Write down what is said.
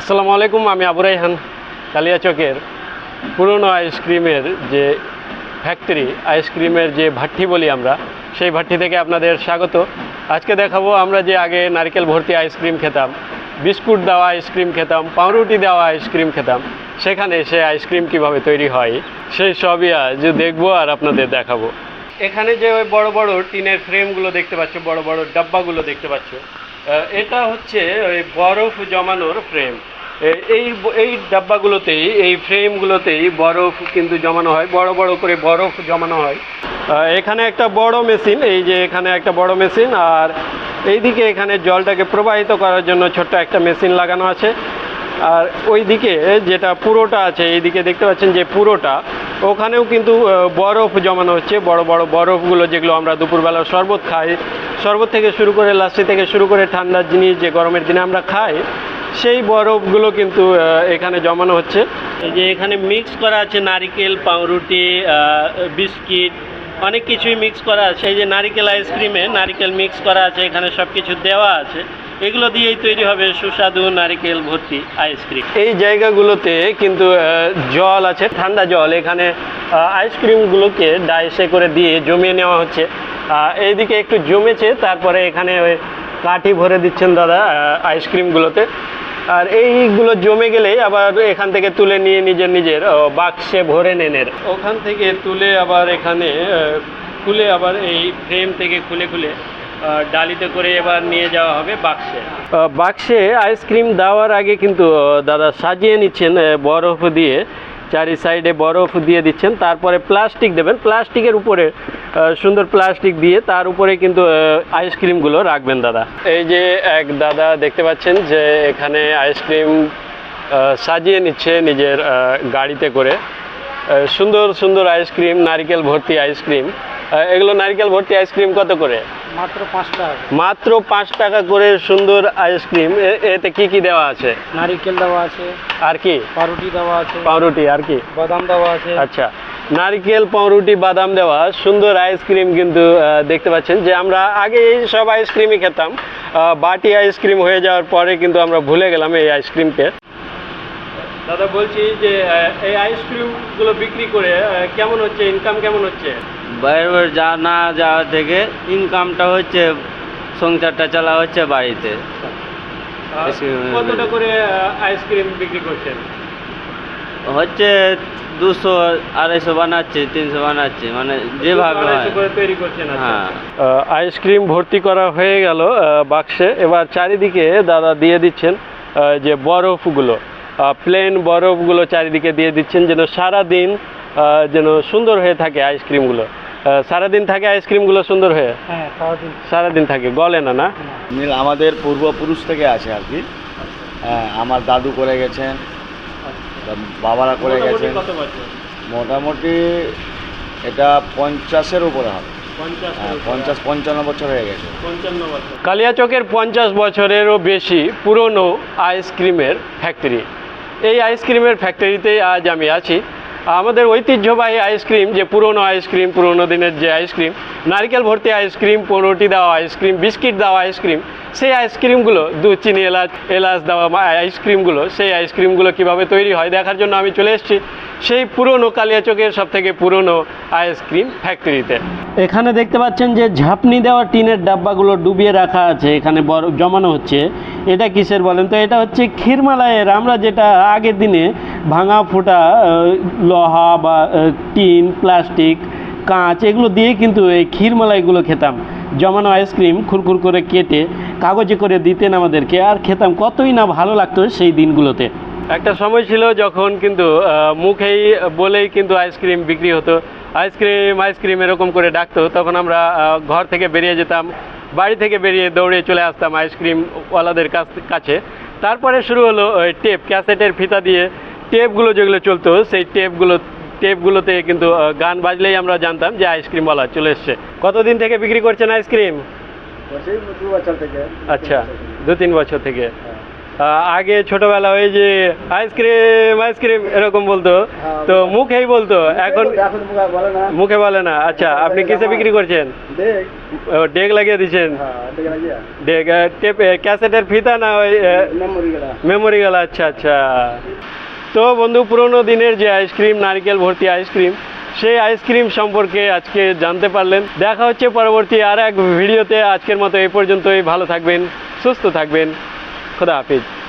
আসসালামু আলাইকুম, আমি আবু রাইহান কালিয়াচকের পুরনো আইসক্রিমের যে ফ্যাক্টরি আইসক্রিমের যে ভাট্টি বলি আমরা, সেই ভাট্টি থেকে আপনাদের স্বাগত। আজকে দেখাবো আমরা যে আগে নারকেল ভর্তি আইসক্রিম খেতাম, বিস্কুট দেওয়া আইসক্রিম খেতাম, পাউরুটি দেওয়া আইসক্রিম খেতাম, সেখানে সে আইসক্রিম কীভাবে তৈরি হয়, সেই সবই আজ দেখব আর আপনাদের দেখাবো। এখানে যে ওই বড় বড় টিনের ফ্রেমগুলো দেখতে পাচ্ছ, বড় বড় ডাব্বাগুলো দেখতে পাচ্ছ এটা হচ্ছে ওই বরফ জমানোর ফ্রেম এই এই ডাব্বাগুলোতেই, এই ফ্রেমগুলোতেই বরফ কিন্তু জমানো হয়। বড় বড় করে বরফ জমানো হয়। এখানে একটা বড় মেশিন, এই যে এখানে একটা বড় মেশিন, আর এইদিকে এখানে জলটাকে প্রবাহিত করার জন্য ছোট্ট একটা মেশিন লাগানো আছে। আর ওইদিকে যেটা পুরোটা আছে, এইদিকে দেখতে পাচ্ছেন যে পুরোটা ওখানেও কিন্তু বরফ জমানো হচ্ছে, বড় বড় বরফগুলো যেগুলো আমরা দুপুরবেলা শরবত খাই। শরবত থেকে শুরু করে লাস্সি থেকে শুরু করে ঠান্ডার জিনিস যে গরমের দিনে আমরা খাই, সেই বরফগুলো কিন্তু এখানে জমানো হচ্ছে। যে এখানে মিক্স করা আছে নারিকেল, পাউরুটি বিস্কিট, অনেক কিছুই মিক্স করা আছে। এই যে নারিকেল আইসক্রিমে নারিকেল মিক্স করা আছে, এখানে সব কিছু দেওয়া আছে। এগুলো দিয়েই তৈরি হবে সুস্বাদু নারিকেল ভর্তি আইসক্রিম এই জায়গাগুলোতে কিন্তু জল আছে ঠান্ডা জল। এখানে আইসক্রিমগুলোকে ডাইসে করে দিয়ে জমিয়ে নেওয়া হচ্ছে। এইদিকে একটু জমেছে তারপরে এখানে ওই কাঠি ভরে দিচ্ছেন দাদা আইসক্রিমগুলোতে আর এইগুলো জমে গেলেই আবার এখান থেকে তুলে নিয়ে নিজের নিজের বাক্সে ভরে নেনের ওখান থেকে তুলে আবার এখানে খুলে আবার এই ফ্রেম থেকে খুলে খুলে ডালিতে করে এবার নিয়ে যাওয়া হবে বাক্সে। বাক্সে আইসক্রিম দেওয়ার আগে কিন্তু দাদা সাজিয়ে নিচ্ছেন বরফ দিয়ে চারি সাইডে বরফ দিয়ে দিচ্ছেন তারপরে প্লাস্টিক দেবেন। প্লাস্টিকের উপরে সুন্দর প্লাস্টিক দিয়ে তার উপরে কিন্তু আইসক্রিমগুলো রাখবেন দাদা। এই যে এক দাদা দেখতে পাচ্ছেন যে এখানে আইসক্রিম সাজিয়ে নিচ্ছে নিজের গাড়িতে করে। সুন্দর সুন্দর আইসক্রিম নারকেল ভর্তি আইসক্রিম। এগুলো নারকেল ভর্তি আইসক্রিম কত করে? মাত্র পাঁচ টাকা মাত্র পাঁচ টাকা করে সুন্দর আইসক্রিম এতে কি কি দেওয়া আছে? নারিকেল দেওয়া আছে। আর কি? পাউরুটি দেওয়া আছে। পাউরুটি আর কি? বাদাম দেওয়া আছে। আচ্ছা। নারকেল পাউরুটি বাদাম দেওয়া সুন্দর আইসক্রিম কিন্তু দেখতে পাচ্ছেন যে আমরা আগে এই সব আইসক্রিমই খেতাম। বাটি আইসক্রিম হয়ে যাওয়ার পরে কিন্তু আমরা ভুলে গেলাম এই আইসক্রিমকে দাদা বলছি যে এই আইসক্রিমগুলো বিক্রি করে কেমন হচ্ছে? ইনকাম কেমন হচ্ছে? বাইরে যা না যাওয়া থেকে ইনকামটা হচ্ছে সংসারটা চালা হচ্ছে বাড়িতে। কতটা করে আইসক্রিম বিক্রি করছেন? হচ্ছে দুশো আড়াইশো বানাচ্ছে তিনশো বানাচ্ছে মানে যেভাবে হয়। আচ্ছা, হ্যাঁ। আইসক্রিম ভর্তি করা হয়ে গেল বাক্সে। এবার চারিদিকে দাদা দিয়ে দিচ্ছেন যে বরফগুলো প্লেন বরফগুলো চারিদিকে দিয়ে দিচ্ছেন যেন সারা দিন যেন সুন্দর হয়ে থাকে আইসক্রিমগুলো সারাদিন থাকে আইসক্রিমগুলো সুন্দর হয়ে? হ্যাঁ সারাদিন। থাকে গলে না না? মিল আমাদের পূর্বপুরুষ থেকে আছে আর কি। হ্যাঁ আমার দাদু করে গেছেন বাবারা করে গেছেন। মোটামুটি এটা পঞ্চাশের উপরে হবে। পঞ্চাশ হ্যাঁ পঞ্চাশ পঞ্চান্ন বছর হয়ে গেছে। পঞ্চান্ন বছর। কালিয়াচকের পঞ্চাশ বছরেরও বেশি পুরনো আইসক্রিমের ফ্যাক্টরি। এই আইসক্রিমের ফ্যাক্টরিতেই আজ আমি আছি। আমাদের ঐতিহ্যবাহী আইসক্রিম যে পুরনো আইসক্রিম পুরনো দিনের যে আইসক্রিম নারকেল ভর্তি আইসক্রিম পনেরোটি দেওয়া আইসক্রিম বিস্কিট দেওয়া আইসক্রিম সেই আইসক্রিমগুলো দুধ, চিনি, এলাচ এলাচ দেওয়া আইসক্রিমগুলো সেই আইসক্রিমগুলো কীভাবে তৈরি হয় দেখার জন্য আমি চলে এসেছি। সেই পুরনো কালিয়াচকের সব থেকে পুরনো আইসক্রিম ফ্যাক্টরিতে এখানে দেখতে পাচ্ছেন যে ঝাঁপনি দেওয়া টিনের ডাব্বাগুলো ডুবিয়ে রাখা আছে, এখানে বরফ জমানো হচ্ছে। এটা কিসের বলেন তো? এটা হচ্ছে ক্ষীরমালাইয়ের, আমরা যেটা আগের দিনে ভাঙা ফোটা লোহা বা টিন, প্লাস্টিক, কাঁচ, এগুলো দিয়ে কিন্তু এই ক্ষীরমালাইগুলো খেতাম। জমানো আইসক্রিম খুরখুর করে কেটে কাগজে করে দিতেন আমাদেরকে, আর খেতাম কতই না ভালো লাগতো সেই দিনগুলোতে। একটা সময় ছিল যখন কিন্তু মুখেই বলেই কিন্তু আইসক্রিম বিক্রি হতো। আইসক্রিম আইসক্রিম এরকম করে ডাকতো, তখন আমরা ঘর থেকে বেরিয়ে যেতাম, বাড়ি থেকে বেরিয়ে দৌড়ে চলে আসতাম আইসক্রিমওয়ালাদের কাছ তারপরে শুরু হলো টেপ, ক্যাসেটের ফিতা দিয়ে টেপগুলো যেগুলো চলতো সেই টেপগুলো টেপগুলোতে কিন্তু গান বাজলেই আমরা জানতাম যে আইসক্রিমওয়ালা চলে এসছে। কতদিন থেকে বিক্রি করছেন আইসক্রিম? আচ্ছা দু তিন বছর থেকে। আগে ছোটবেলা ওই যে আইসক্রিম আইসক্রিম এরকম বলতো। হ্যাঁ, তো মুখেই বলতো এখন বলে মুখে বলে না। আচ্ছা আপনি কিসে বিক্রি করছেন? ডেক লাগিয়ে দিচ্ছেন? হ্যাঁ ডেক টেপ ক্যাসেটের ফিতা না ওই মেমোরি গেলা আচ্ছা আচ্ছা। তো বন্ধু, পুরনো দিনের যে আইসক্রিম নারিকেল ভর্তি আইসক্রিম সেই আইসক্রিম সম্পর্কে আজকে জানতে পারলেন। দেখা হচ্ছে পরবর্তী আর এক ভিডিওতে। আজকের মতো এই পর্যন্তই। ভালো থাকবেন, সুস্থ থাকবেন। খোদা হাফিজ।